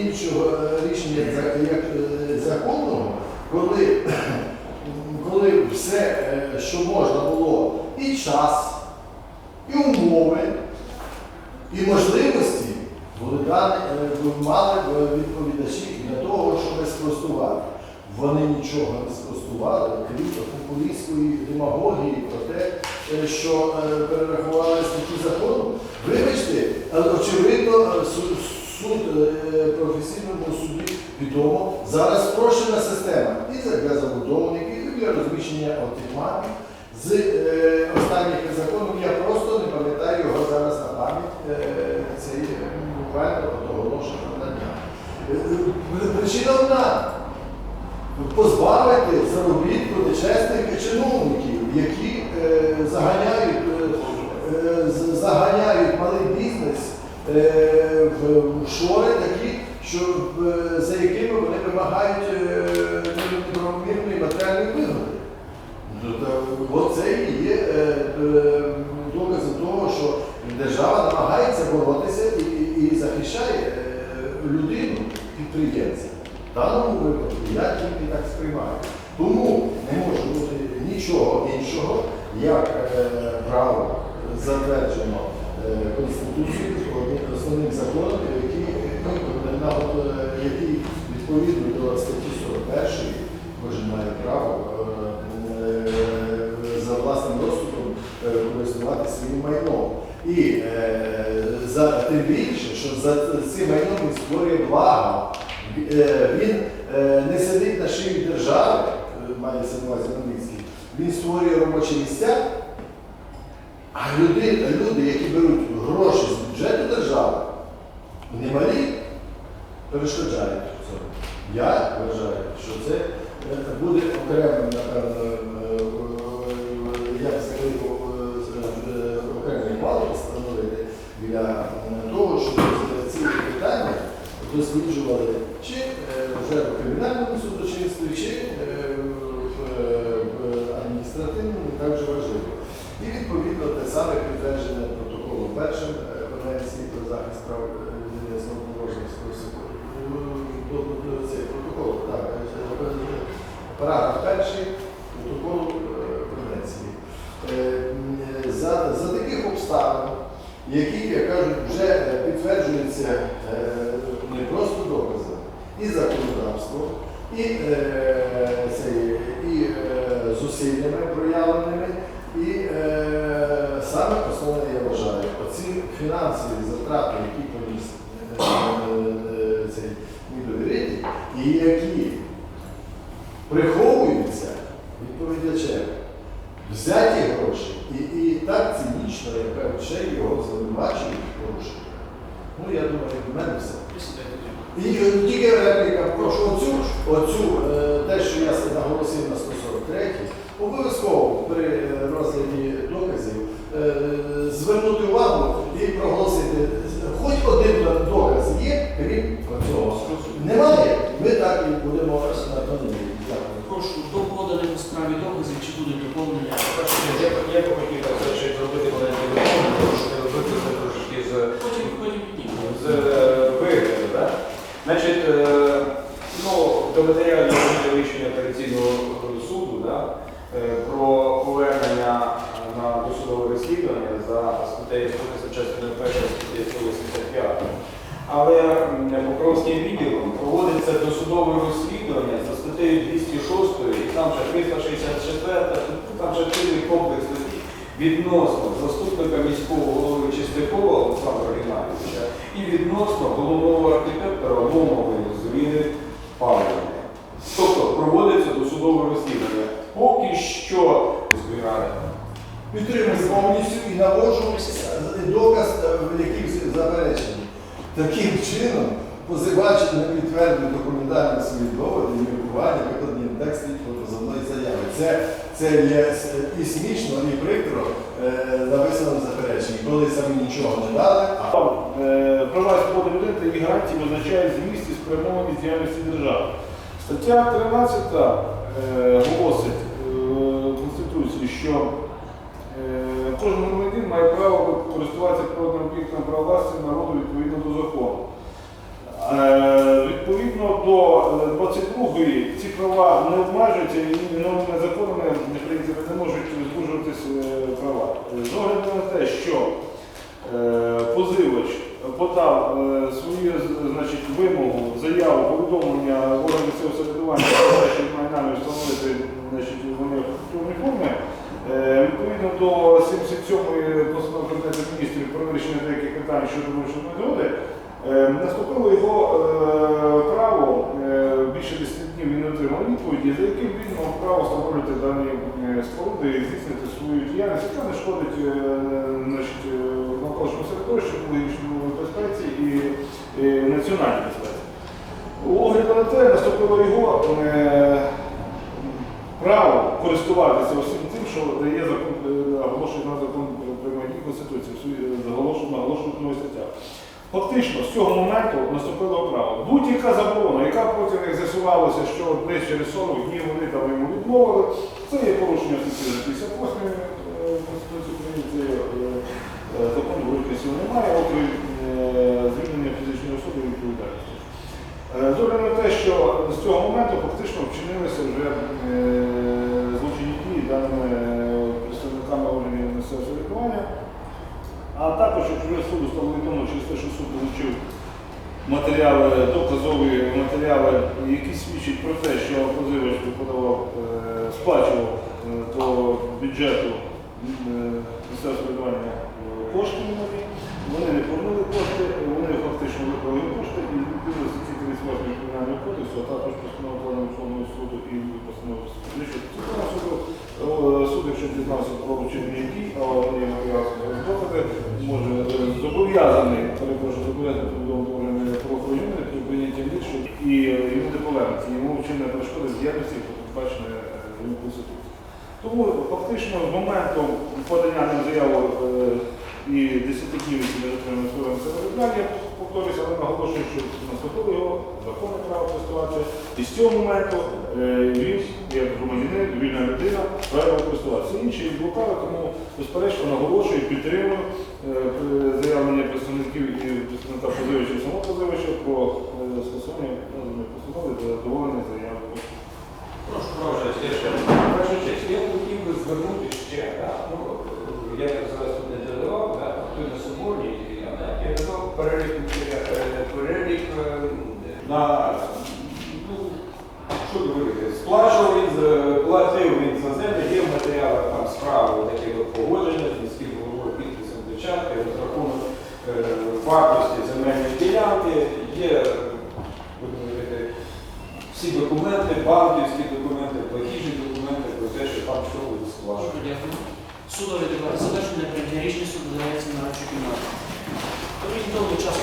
іншого рішення як, е, законного, коли, коли все, е, що можна було, і час, і умови, і можливості були дані, е, мали відповідачі для того, щоб спростувати. Вони нічого не спростували, крім популістської демагогії про те, що перерахували статті закону. Вибачте, але очевидно суд е, професійному суді відомо. Зараз спрощена система і для забудовників, і для розміщення автоматів. З е, останніх законів я просто не пам'ятаю його зараз на пам'ять. Е, цей е, буквально оголошення надання. Е, Причина одна позбавити заробітку нечесних чиновників, які е, заганяють, е, заганяють е, в шори такі, що, е, за якими вони вимагають е, неправомірної матеріальної вигоди. Ну, Оце і є е, е, доказом того, що держава намагається боротися і, і, захищає е, людину, підприємця. В даному випадку я тільки так сприймаю. Тому не може бути нічого іншого, як е, право затверджено е, Конституцією, основним законом, який, відповідно до статті 41 кожен має право е, е, за власним е, користувати своїм майном. І за, тим більше, що за цим майном він створює благо. Він не сидить на шиї держави, мається на увазі Хмельницький, він створює робочі місця, а люди, люди, які беруть гроші з бюджету держави, немалі перешкоджають цьому. Я вважаю, що це е, буде окремим, напевно, е, е, я б закликав е, е, окремий бал встановити для е, того, щоб ці питання досліджували чи е, вже в кримінальному судочинстві, чи е, в е, в адміністративному також важливо. І відповідно те саме підтверджене протоколом першим е, Конвенції про захист прав е, людини основоположних до цей протокол, так, е, е, параграф перший протоколу е, Конвенції. Е, За, за таких обставин, які, як кажуть, вже е, підтверджуються не просто доказами, і законодавством, і, і зусиллями проявленими, і саме основне я вважаю, оці фінансові затрати, які поніс цей мій довіритель, і які відповідачем, взяті гроші і, і так цинічно, як ще його звинувачують порушенні. Ну, я думаю, в мене все. І тільки репліка, прошу оцю, оцю е, те, що я наголосив на 143, обов'язково при е, розгляді доказів е, звернути увагу і проголосити. Хоч один доказ є, крім цього. Немає, ми так і будемо на тому. Дякую. Прошу, до поданих у справі доказів, чи будуть доповнення? Я б- Я б хотів так сказати, що зробити маленький висновок, трошки викликати трошки з, Потім потім піднімемо. з е, вигляду. Да? Значить, е, ну, до матеріалів є рішення апеляційного суду да, е, про повернення на досудове розслідування за статтею 110 частини 1 статті 185. Але Покровським відділом проводиться досудове розслідування за статтею 206, і там ще 364, там ще цілий комплекс статей відносно заступника міського голови Чистякова Олександра Геннадійовича і відносно головного архітектора Ломової Зріни Павлівни. Тобто проводиться досудове розслідування. Поки що міської Підтримую повністю і наводжу е, доказ, е, в яких заперечені. Таким чином, позивач не підтвердив документальні свої доводи і міркування, викладені в тексті позовної заяви. Це, це є і смішно, і прикро е, написано в запереченні, коли самі нічого не дали, Е, Права свободи людини та її гарантії визначають зміст і спрямованість діяльності держави. Стаття 13 е, голосить е, Конституції, що е, кожен громадянин має право користуватися природним об'єктом права власності народу відповідно до закону. Відповідно до 22-ї ці права не обмежуються і новими законами не можуть звужуватись е, права. Е, З огляду на те, що е, позивач подав е, свою значить, вимогу, заяву, повідомлення в органи місцевого самоврядування, що має встановити значить, вони в культурній формі, Е, Відповідно до 77-ї постанови Кабінету міністрів про вирішення деяких питань щодо вирішення згоди, е, наступило його е, право е, більше 10 днів він отримав відповіді, за яким він мав право встановлювати дані е, споруди і здійснити свою діяльність, яка не шкодить е, е, навколишньому середовищу, екологічному безпеці і е, національній безпеці. У огляду на те наступило його е, право користуватися що дає закон, е, оголошує на закон про майні Конституції, е, в новій стаття. Фактично, з цього моменту наступило право. Будь-яка заборона, яка потім як з'ясувалося, що десь через 40 днів вони там йому відмовили, це є порушення статті 58 е, Конституції України, це е, великої немає, окрім звільнення фізичної особи відповідальності. Е, на те, що з цього моменту фактично вчинилися вже а також, якщо суду стало відомо через те, що суд долучив матеріали, доказові матеріали, які свідчать про те, що позивач подавав, е, сплачував е, до бюджету е, е, кошти вони не повернули кошти, вони фактично викрали кошти і відповідно статті 38 кримінального кодексу, а також постанова Плану Верховного суду і Конституційного суду. Суд, якщо дізнався про вчинення дій, а вони докази, може е, зобов'язаний, перепрошую, зобов'язаний повідомити органи правоохоронні про прийняття рішень і е, йому не повернеться, йому вчинення перешкоди з діяльності, яка е, йому Конституцією. Тому фактично з моменту подання ним заяви е, і 10 днів які не отримали повторюся, але наголошую, що наступило його законне право користуватися. І з цього моменту е, він, як громадянин, вільна людина, право користуватися. Інші блокади, тому безперечно наголошую, підтримую е, заявлення представників і представника позивача і самого позивача про е, скасування наданої постанови за задоволення заяви. Прошу. Прошу, я ще першу честь. Я хотів би звернути ще, да, ну, я зараз тут не додавав, да, той на соборі, я, додав перелік, е, перелік на, ну, що говорити, сплачував він, платив він за землю, є в матеріалах там справи таке погодження з міським головою підписом дівчатки, розрахунок е, вартості земельної ділянки, є, говорити, всі документи, банківські документи, платіжні документи про те, що там що буде. Дуже дякую. Судові дебати завершені, прийняття рішення суду додається на радшу кімнату. Орієнтовний час